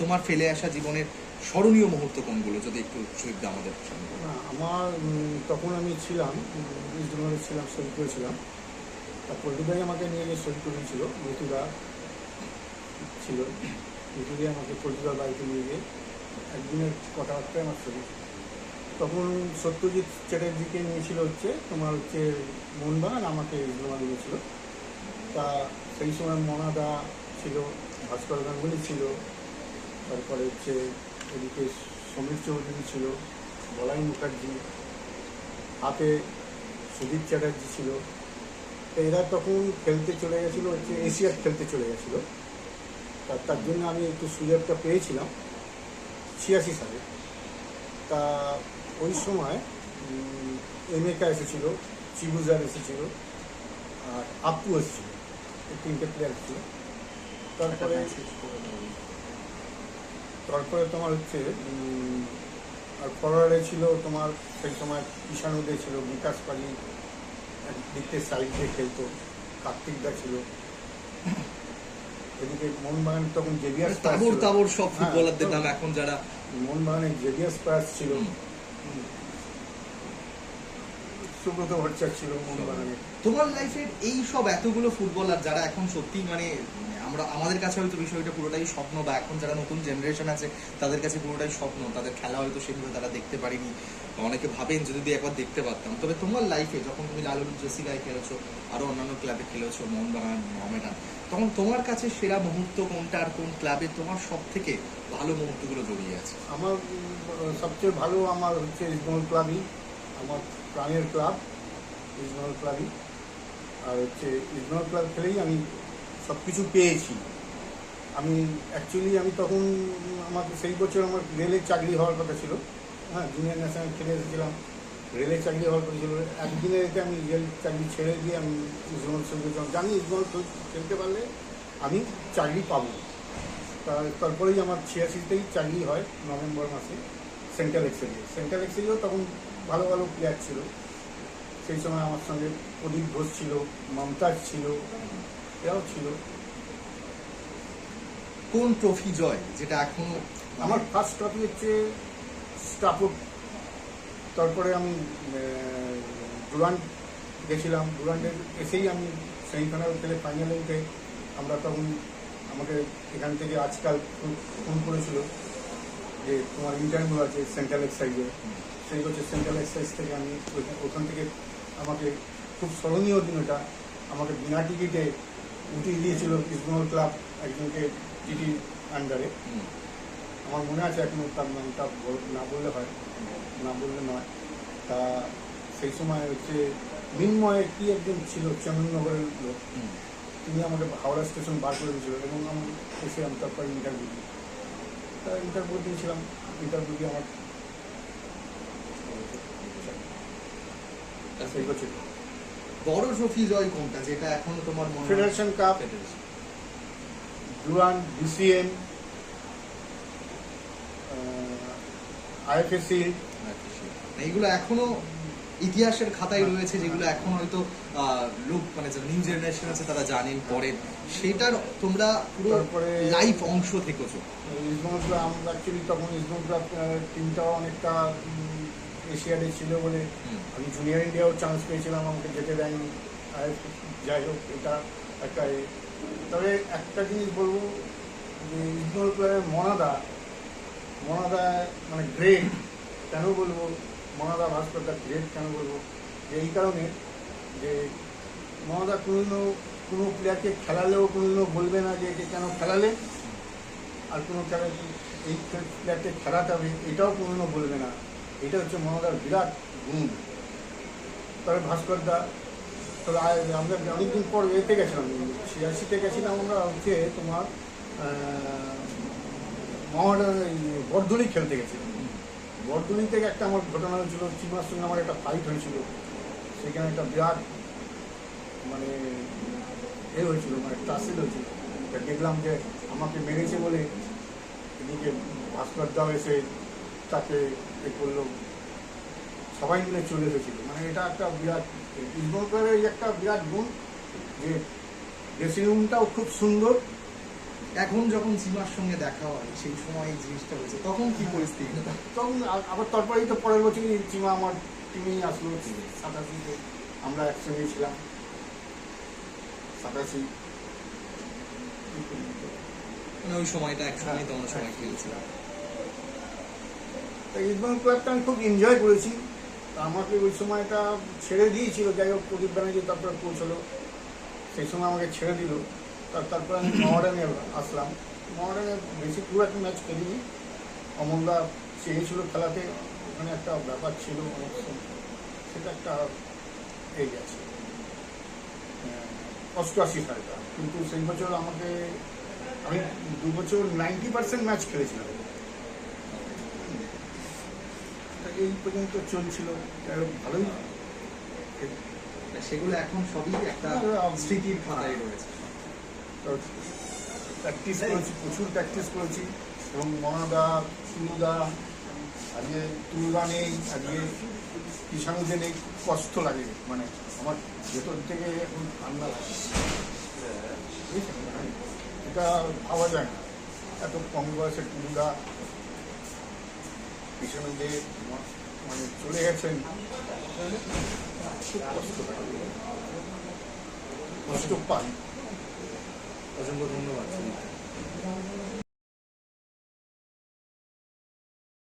তোমার ফেলে আসা জীবনের স্মরণীয় মুহূর্ত কোনগুলো, যদি একটু সুবিধা আমাদের আমার তখন আমি ছিলাম ইস্ট ছিলাম শহীদ করেছিলাম। পল্টুদাই আমাকে নিয়ে গিয়ে শহীদ করেছিল মতুদা ছিল। মতুদাই আমাকে পল্টুদার বাড়িতে নিয়ে গিয়ে একদিনের কথাবার্তায় আমার শরীর তখন সত্যজিৎ চ্যাটার্জিকে নিয়েছিল হচ্ছে, তোমার হচ্ছে মোহনবাগান, আমাকে ইস্টবেঙ্গল নিয়েছিল। তা সেই সময় মনাদা ছিল, ভাস্কর গাঙ্গুলি ছিল তারপরে হচ্ছে এদিকে সমীর চৌধুরী ছিল, বলাই মুখার্জি, হাতে সুদীপ চ্যাটার্জি ছিল। এরা তখন খেলতে চলে গেছিল, হচ্ছে এশিয়ার খেলতে চলে গেছিল। তা তার জন্য আমি একটু সুযোগটা পেয়েছিলাম, ছিয়াশি সালে। তা ওই সময় এমেকা এসেছিল চিবুজার এসেছিল, আর আপু এসেছিল তিনটে প্লেয়ার ছিল। তারপরে তারপরে তোমার হচ্ছে আর ফরওয়ার্ডে ছিল তোমার সেই সময় ঈশানুদে ছিল বিকাশ পালি দিকতে সাইড দিয়ে খেলতো কার্তিকদা ছিল। এদিকে মোহনবাগান তখন মানে তাবর তাবর সব ফুটবলারদের নাম এখন যারা। মোহনবাগানে জেভিয়ার স্পার্স ছিল। সুব্রত ভট্টাচার্য ছিল তোমার লাইফের এই সব এতগুলো ফুটবলার যারা এখন সত্যি মানে আমরা আমাদের কাছে হয়তো বিষয়টা পুরোটাই স্বপ্ন বা এখন যারা নতুন জেনারেশন আছে তাদের কাছে পুরোটাই স্বপ্ন। তাদের খেলা হয়তো সেভাবে তারা দেখতে পারিনি। অনেকে ভাবেন যদি একবার দেখতে পারতাম। তবে তোমার লাইফে যখন তুমি লালুর জেসিকায় খেলেছো আরও অন্যান্য ক্লাবে খেলেছো মোহনবাগান মহামেডান তখন তোমার কাছে সেরা মুহূর্ত কোনটা আর কোন ক্লাবে তোমার সব থেকে ভালো মুহূর্তগুলো জড়িয়ে আছে? আমার সবচেয়ে ভালো আমার হচ্ছে ইস্টবেঙ্গল ক্লাবই আমার প্রাণের ক্লাব ইস্টবেঙ্গল ক্লাবই আর হচ্ছে ইস্টবেঙ্গল ক্লাব খেলেই আমি সব কিছু পেয়েছি। আমি অ্যাকচুয়ালি আমি তখন আমাকে সেই বছর আমার রেলের চাকরি হওয়ার কথা ছিল। হ্যাঁ জুনিয়র ন্যাশনাল খেলে এসেছিলাম। রেলের চাকরি হওয়ার কথা ছিল। একদিনে এতে আমি রেল চাকরি ছেড়ে দিয়ে আমি ইস্টবেঙ্গল সঙ্গে জানি ইস্টবেঙ্গল খেলতে পারলে আমি চাকরি পাবো। তারপরেই আমার ছিয়াশিতেই চাকরি হয় নভেম্বর মাসে। সেন্ট্রাল এক্সেলিয়ে সেন্ট্রাল এক্সেলিয়েও তখন ভালো ভালো প্লেয়ার ছিল। সেই সময় আমার সঙ্গে প্রদীপ ঘোষ ছিল মমতাজ ছিল এরাও ছিল। কোন ট্রফি জয় যেটা এখনও আমার ফার্স্ট ট্রফি হচ্ছে স্টাফোর্ড তারপরে আমি ডুরান্ড গেছিলাম। ডুরান্ডে এসেই আমি সেমিফাইনাল খেলে ফাইনালে উঠে। আমরা তখন আমাকে এখান থেকে আজকাল ফোন করেছিল। যে তোমার ইন্টারভিউ আছে সেন্ট্রাল এক্সাইজে সেই হচ্ছে সেন্ট্রাল এক্সাইজ থেকে আমি ওখান থেকে আমাকে খুব স্মরণীয় দিন ওটা আমাকে বিনা টিকিটে উঠিয়ে দিয়েছিল ইস্টবেঙ্গল ক্লাব একজনকে টিটি আন্ডারে। আমার মনে আছে এখনও তার নামটা না বললে হয় না বললে নয়। তা সেই সময় হচ্ছে মিনময় কি একজন ছিল চন্দননগরের লোক তিনি আমাকে হাওড়া স্টেশন বার করে দিয়েছিল এবং আমি এসে আমি তারপরে ইন্টারভিউ তা ইন্টারভিউ দিয়েছিলাম ইন্টারভিউ দিয়ে আমার বছর বড় ট্রফি জয় কোনটা যেটা এখনও তোমার মনে? Federation cup. Durand B C M I F A C এইগুলো এখনও ইতিহাসের খাতায় রয়েছে যেগুলো এখন হয়তো লোক মানে নিউ জেনারেশন আছে তারা জানেন পড়েন। সেটার তোমরা পুরো লাইফ অংশ থেকেছো। আমরা অ্যাকচুয়ালি তখন ক্লাব টিমটাও অনেকটা এশিয়াডে ছিল বলে আমি জুনিয়র ইন্ডিয়াও চান্স পেয়েছিলাম আমাকে যেতে দেয়নি। যাই হোক এটা একটা। তবে একটা জিনিস বলব যে ইসমল ক্লাবের মনাদা মনাদা মানে গ্রেট কেন বলব? মনাদা ভাস্করদা গ্রেট কেন বলব? যে এই কারণে যে মনাদা কোনোদিনও কোনো প্লেয়ারকে খেলালেও কোনোদিনও বলবে না যে একে কেন খেলালে, আর কোনো খেলা এই প্লেয়ারকে খেলাতে হবে, এটাও কোনোদিনও বলবে না। এটা হচ্ছে মহাদার বিরাট গুণ। তবে ভাস্কর দা আ- আমরা অনেকদিন পর এতে গেছিলাম, ছিয়াশিতে গেছিলাম আমরা হচ্ছে তোমার মহাদার বর্ধলি খেলতে গেছিলাম। বর্ধলি থেকে একটা আমার ঘটনা হয়েছিল চিমার সঙ্গে আমার একটা ফাইট হয়েছিল। সেখানে একটা বিরাট মানে এ হয়েছিল মানে টাসিল হয়েছিল। দেখলাম যে আমাকে মেরেছে বলে এদিকে ভাস্কর দাও এসে তাকে এ করল। সবাই মিলে চলে এসেছিল। মানে এটা একটা বিরাট ইসবঙ্গের একটা বিরাট গুণ যে ড্রেসিং রুমটাও খুব সুন্দর এখন যখন জিমার সঙ্গে দেখা হয় সেই সময় এই জিনিসটা হয়েছে। তখন কি পরিস্থিতি? তখন আবার তারপরেই তো পরের বছরই চিমা আমার টিমেই আসলো সাতাশিতে আমরা একসঙ্গে ছিলাম। সাতাশি। মানে ওই সময়টা একসঙ্গে তোমরা সবাই খেলছিলাম তা ইস্টবেঙ্গল ক্লাবটা আমি খুব এনজয় করেছি। আমাকে ওই সময়টা ছেড়ে দিয়েছিল। যাই হোক প্রদীপ ব্যানার্জি তারপরে হলো সেই সময় আমাকে ছেড়ে দিল। তারপরে আমি মহারানে আসলাম। মহারানে বেশি খুব একটা ম্যাচ খেলিনি। অমলদা চেয়েছিল খেলাতে ওখানে একটা ব্যাপার ছিল অনেক সেটা একটা এই গেছে অষ্টআশি সালটা। কিন্তু সেই বছর আমাকে আমি দু বছর নাইনটি পার্সেন্ট ম্যাচ খেলেছিলাম। এই পর্যন্ত চলছিল। ভালোই। সেগুলো এখন সবই একটা স্মৃতির খাতায় রয়েছে। প্র্যাকটিস করেছি, প্রচুর প্র্যাকটিস করেছি। এবং মনাদা সুনুদা আজকে তুলদা নেই আজকে কিষাণুদের নেই, কষ্ট লাগে মানে আমার ভেতর থেকে এখন কান্না লাগে। এটা ভাবা যায় না। এত কম বয়সে টুলদা কিষাণুদের মানে চলে গেছেন, খুব কষ্ট লাগে। কষ্ট পাই। অসংখ্য ধন্যবাদ সুদীপ।